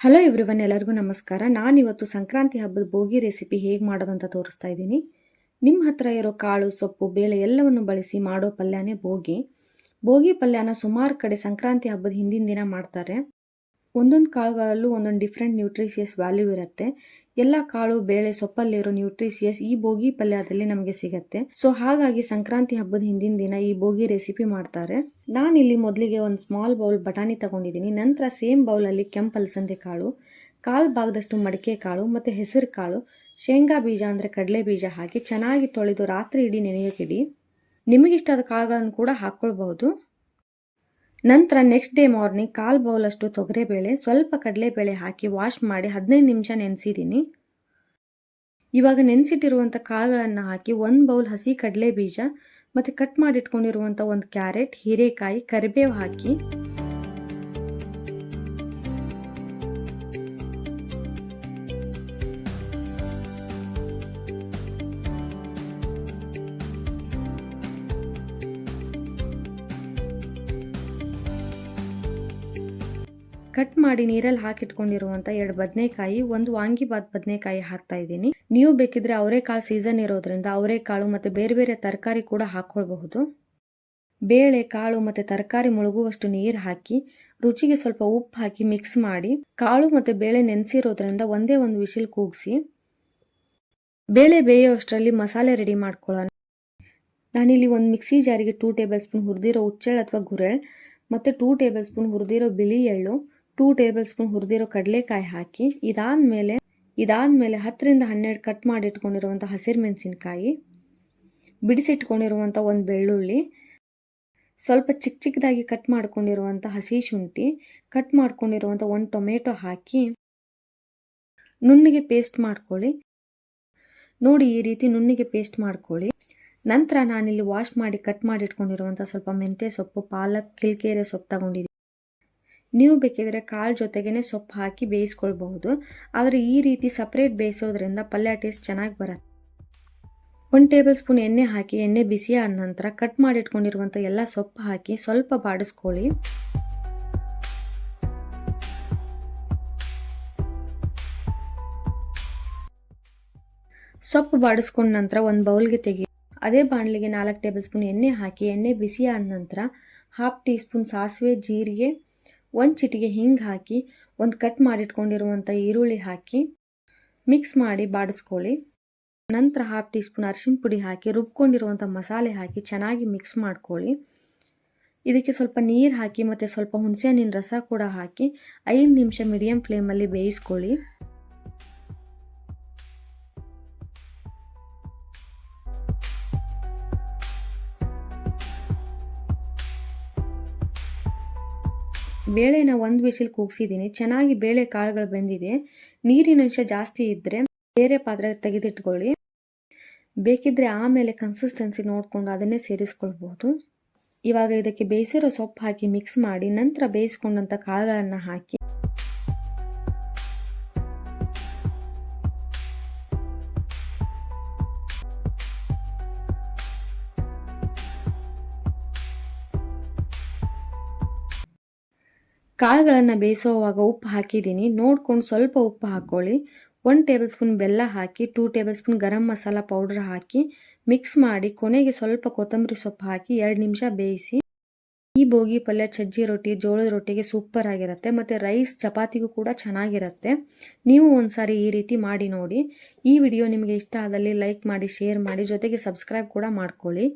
Hello everyone ಎಲ್ಲರಿಗೂ ನಮಸ್ಕಾರ. ನಾನಿವತ್ತು ಸಂಕ್ರಾಂತಿ ಹಬ್ಬದ ಬೋಗಿ ರೆಸಿಪಿ ಹೇಗೆ ಮಾಡೋದು ಅಂತ ತೋರಿಸ್ತಾ ಇದ್ದೀನಿ. ನಿಮ್ಮ ಹತ್ರ ಇರೋ ಕಾಳು, ಸೊಪ್ಪು, ಬೇಳೆ ಎಲ್ಲವನ್ನು ಬಳಸಿ ಮಾಡೋ ಪಲ್ಯನೇ ಬೋಗಿ ಬೋಗಿ ಪಲ್ಯನ ಸುಮಾರು ಕಡೆ ಸಂಕ್ರಾಂತಿ ಹಬ್ಬದ ಹಿಂದಿನ ದಿನ ಮಾಡ್ತಾರೆ. ಒಂದೊಂದು ಕಾಳುಗಳಲ್ಲೂ ಒಂದೊಂದು ಡಿಫ್ರೆಂಟ್ ನ್ಯೂಟ್ರಿಷಿಯಸ್ ವ್ಯಾಲ್ಯೂ ಇರುತ್ತೆ. ಎಲ್ಲ ಕಾಳು, ಬೇಳೆ, ಸೊಪ್ಪಲ್ಲಿರೋ ನ್ಯೂಟ್ರಿಷಿಯಸ್ ಈ ಬೋಗಿ ಪಲ್ಯದಲ್ಲಿ ನಮಗೆ ಸಿಗತ್ತೆ. ಸೊ ಹಾಗಾಗಿ ಸಂಕ್ರಾಂತಿ ಹಬ್ಬದ ಹಿಂದಿನ ದಿನ ಈ ಬೋಗಿ ರೆಸಿಪಿ ಮಾಡ್ತಾರೆ. ನಾನಿಲ್ಲಿ ಮೊದಲಿಗೆ ಒಂದು ಸ್ಮಾಲ್ ಬೌಲ್ ಬಟಾಣಿ ತಗೊಂಡಿದ್ದೀನಿ ನಂತರ ಸೇಮ್ ಬೌಲಲ್ಲಿ ಕೆಂಪು ಅಲಸಂದೆ ಕಾಳು, ಕಾಲು ಭಾಗದಷ್ಟು ಮಡಿಕೆ ಕಾಳು ಮತ್ತು ಹೆಸರು ಕಾಳು, ಶೇಂಗಾ ಬೀಜ ಅಂದರೆ ಕಡಲೆ ಬೀಜ ಹಾಕಿ ಚೆನ್ನಾಗಿ ತೊಳೆದು ರಾತ್ರಿ ಇಡೀ ನೆನೆಯೋಕಿಡಿ ನಿಮಗಿಷ್ಟಾದ ಕಾಳುಗಳನ್ನು ಕೂಡ ಹಾಕ್ಕೊಳ್ಬಹುದು ನಂತರ ನೆಕ್ಸ್ಟ್ ಡೇ ಮಾರ್ನಿಂಗ್ ಕಾಲು ಬೌಲಷ್ಟು ತೊಗರೆಬೇಳೆ, ಸ್ವಲ್ಪ ಕಡಲೆಬೇಳೆ ಹಾಕಿ ವಾಶ್ ಮಾಡಿ ಹದಿನೈದು ನಿಮಿಷ ನೆನೆಸಿದ್ದೀನಿ ಇವಾಗ ನೆನೆಸಿಟ್ಟಿರುವಂಥ ಕಾಳುಗಳನ್ನು ಹಾಕಿ ಒಂದು ಬೌಲ್ ಹಸಿ ಕಡಲೆ ಬೀಜ ಮತ್ತು ಕಟ್ ಮಾಡಿಟ್ಕೊಂಡಿರುವಂಥ ಒಂದು ಕ್ಯಾರೆಟ್, ಹೀರೆಕಾಯಿ, ಕರಿಬೇವು ಹಾಕಿ ಕಟ್ ಮಾಡಿ ನೀರಲ್ಲಿ ಹಾಕಿಟ್ಕೊಂಡಿರುವಂಥ ಎರಡು ಬದನೆಕಾಯಿ, ಒಂದು ವಾಂಗಿಬಾತ್ ಬದನೆಕಾಯಿ ಹಾಕ್ತಾ ಇದ್ದೀನಿ. ನೀವು ಬೇಕಿದ್ರೆ ಅವರೆಕಾಳು ಸೀಸನ್ ಇರೋದ್ರಿಂದ ಅವರೆಕಾಳು ಮತ್ತು ಬೇರೆ ಬೇರೆ ತರಕಾರಿ ಕೂಡ ಹಾಕ್ಕೊಳ್ಬಹುದು ಬೇಳೆ, ಕಾಳು ಮತ್ತು ತರಕಾರಿ ಮುಳುಗುವಷ್ಟು ನೀರು ಹಾಕಿ, ರುಚಿಗೆ ಸ್ವಲ್ಪ ಉಪ್ಪು ಹಾಕಿ ಮಿಕ್ಸ್ ಮಾಡಿ, ಕಾಳು ಮತ್ತು ಬೇಳೆ ನೆನೆಸಿರೋದ್ರಿಂದ ಒಂದೇ ಒಂದು ವಿಶಿಲ್ ಕೂಗಿಸಿ. ಬೇಳೆ ಬೇಯೋಷ್ಟರಲ್ಲಿ ಮಸಾಲೆ ರೆಡಿ ಮಾಡ್ಕೊಳ್ಳೋಣ. ನಾನಿಲ್ಲಿ ಒಂದು ಮಿಕ್ಸಿ ಜಾರಿಗೆ ಟೂ ಟೇಬಲ್ ಸ್ಪೂನ್ ಹುರಿದಿರೋ ಹುಚ್ಚೆಳ್ ಅಥವಾ ಗುರೆಳ್, ಮತ್ತು ಟೂ ಟೇಬಲ್ ಸ್ಪೂನ್ ಹುರಿದಿರೋ ಬಿಳಿ ಎಳ್ಳು ಟೂ ಟೇಬಲ್ ಸ್ಪೂನ್ ಹುರಿದಿರೋ ಕಡಲೆಕಾಯಿ ಹಾಕಿ, ಇದಾದಮೇಲೆ ಇದಾದಮೇಲೆ ಹತ್ತರಿಂದ ಹನ್ನೆರಡು ಕಟ್ ಮಾಡಿ ಇಟ್ಕೊಂಡಿರುವಂಥ ಹಸಿರು ಮೆಣಸಿನ್ಕಾಯಿ ಬಿಡಿಸಿಟ್ಕೊಂಡಿರುವಂಥ ಒಂದು ಬೆಳ್ಳುಳ್ಳಿ, ಸ್ವಲ್ಪ ಚಿಕ್ಕ ಚಿಕ್ಕದಾಗಿ ಕಟ್ ಮಾಡ್ಕೊಂಡಿರುವಂಥ ಹಸಿ ಶುಂಠಿ ಕಟ್ ಮಾಡ್ಕೊಂಡಿರುವಂಥ ಒಂದು ಟೊಮೆಟೊ ಹಾಕಿ, ನುಣ್ಣಿಗೆ ಪೇಸ್ಟ್ ಮಾಡ್ಕೊಳ್ಳಿ. ನೋಡಿ ಈ ರೀತಿ ನುಣ್ಣಿಗೆ ಪೇಸ್ಟ್ ಮಾಡ್ಕೊಳ್ಳಿ. ನಂತರ ನಾನಿಲ್ಲಿ ವಾಶ್ ಮಾಡಿ ಕಟ್ ಮಾಡಿ ಇಟ್ಕೊಂಡಿರುವಂಥ ಸ್ವಲ್ಪ ಮೆಂತ್ಯ ಸೊಪ್ಪು, ಪಾಲಕ್, ಕಿಲ್ಕೆರೆ ಸೊಪ್ಪು ತಗೊಂಡಿದ್ದೀನಿ. ನೀವು ಬೇಕಿದ್ರೆ ಕಾಳು ಜೊತೆಗೇ ಸೊಪ್ಪು ಹಾಕಿ ಬೇಯಿಸ್ಕೊಳ್ಬಹುದು. ಆದರೆ ಈ ರೀತಿ ಸಪ್ರೇಟ್ ಬೇಯಿಸೋದ್ರಿಂದ ಪಲ್ಯ ಟೇಸ್ಟ್ ಚೆನ್ನಾಗಿ ಬರುತ್ತೆ. ಒಂದು ಟೇಬಲ್ ಸ್ಪೂನ್ ಎಣ್ಣೆ ಹಾಕಿ, ಎಣ್ಣೆ ಬಿಸಿ ಆದ ನಂತರ ಕಟ್ ಮಾಡಿಟ್ಕೊಂಡಿರುವಂಥ ಎಲ್ಲ ಸೊಪ್ಪು ಹಾಕಿ ಸ್ವಲ್ಪ ಬಾಡಿಸ್ಕೊಳ್ಳಿ. ಸೊಪ್ಪು ಬಾಡಿಸ್ಕೊಂಡ ನಂತರ ಒಂದು ಬೌಲ್ಗೆ ತೆಗಿ, ಅದೇ ಬಾಣಲಿಗೆ ನಾಲ್ಕು ಟೇಬಲ್ ಸ್ಪೂನ್ ಎಣ್ಣೆ ಹಾಕಿ, ಎಣ್ಣೆ ಬಿಸಿ ಆದ ನಂತರ ಹಾಫ್ ಟೀ ಸ್ಪೂನ್ ಸಾಸಿವೆ, ಜೀರಿಗೆ ಒಂದು ಚಿಟಿಗೆ ಹಿಂಗೆ ಹಾಕಿ, ಒಂದು ಕಟ್ ಮಾಡಿಟ್ಕೊಂಡಿರುವಂಥ ಈರುಳ್ಳಿ ಹಾಕಿ ಮಿಕ್ಸ್ ಮಾಡಿ ಬಾಡಿಸ್ಕೊಳ್ಳಿ. ನಂತರ ಹಾಫ್ ಟೀ ಸ್ಪೂನ್ ಅರಿಶಿನ ಪುಡಿ ಹಾಕಿ ರುಬ್ಕೊಂಡಿರುವಂಥ ಮಸಾಲೆ ಹಾಕಿ ಚೆನ್ನಾಗಿ ಮಿಕ್ಸ್ ಮಾಡ್ಕೊಳ್ಳಿ. ಇದಕ್ಕೆ ಸ್ವಲ್ಪ ನೀರು ಹಾಕಿ ಮತ್ತು ಸ್ವಲ್ಪ ಹುಣಸೆ ಹಣ್ಣಿನ ರಸ ಕೂಡ ಹಾಕಿ, ಐದು ನಿಮಿಷ ಮೀಡಿಯಮ್ ಫ್ಲೇಮಲ್ಲಿ ಬೇಯಿಸ್ಕೊಳ್ಳಿ. ಬೇಳೆನ ಒಂದು ವಿಸಿಲ್ ಕೂಗಿಸಿದ್ದೀನಿ ಚೆನ್ನಾಗಿ ಬೇಳೆ ಕಾಳುಗಳು ಬೆಂದಿದೆ. ನೀರಿನ ಅಂಶ ಜಾಸ್ತಿ ಇದ್ದರೆ ಬೇರೆ ಪಾತ್ರೆ ತೆಗೆದಿಟ್ಕೊಳ್ಳಿ. ಬೇಕಿದ್ದರೆ ಆಮೇಲೆ ಕನ್ಸಿಸ್ಟೆನ್ಸಿ ನೋಡಿಕೊಂಡು ಅದನ್ನೇ ಸೇರಿಸ್ಕೊಳ್ಬೋದು. ಇವಾಗ ಇದಕ್ಕೆ ಬೇಯಿಸಿರೋ ಸೊಪ್ಪು ಹಾಕಿ ಮಿಕ್ಸ್ ಮಾಡಿ, ನಂತರ ಬೇಯಿಸ್ಕೊಂಡಂಥ ಕಾಳುಗಳನ್ನು ಹಾಕಿ. ಕಾಳುಗಳನ್ನು ಬೇಯಿಸೋವಾಗ ಉಪ್ಪು ಹಾಕಿದ್ದೀನಿ. ನೋಡ್ಕೊಂಡು ಸ್ವಲ್ಪ ಉಪ್ಪು ಹಾಕ್ಕೊಳ್ಳಿ ಒನ್ ಟೇಬಲ್ ಸ್ಪೂನ್ ಬೆಲ್ಲ ಹಾಕಿ, two tablespoon garam masala powder ಹಾಕಿ, ಮಿಕ್ಸ್ ಮಾಡಿ ಕೊನೆಗೆ ಸ್ವಲ್ಪ ಕೊತ್ತಂಬರಿ ಸೊಪ್ಪು ಹಾಕಿ ಎರಡು ನಿಮಿಷ ಬೇಯಿಸಿ. ಈ ಬೋಗಿ ಪಲ್ಯ ಸಜ್ಜಿ ರೊಟ್ಟಿ, ಜೋಳದ ರೊಟ್ಟಿಗೆ ಸೂಪರ್ ಆಗಿರುತ್ತೆ. ಮತ್ತು ರೈಸ್ ಚಪಾತಿಗೂ ಕೂಡ ಚೆನ್ನಾಗಿರುತ್ತೆ. ನೀವು ಒಂದ್ಸಾರಿ ಈ ರೀತಿ ಮಾಡಿ ನೋಡಿ. ಈ ವಿಡಿಯೋ ನಿಮಗೆ ಇಷ್ಟ ಆದಲ್ಲಿ ಲೈಕ್ ಮಾಡಿ ಶೇರ್ ಮಾಡಿ, ಜೊತೆಗೆ ಸಬ್ಸ್ಕ್ರೈಬ್ ಕೂಡ ಮಾಡ್ಕೊಳ್ಳಿ.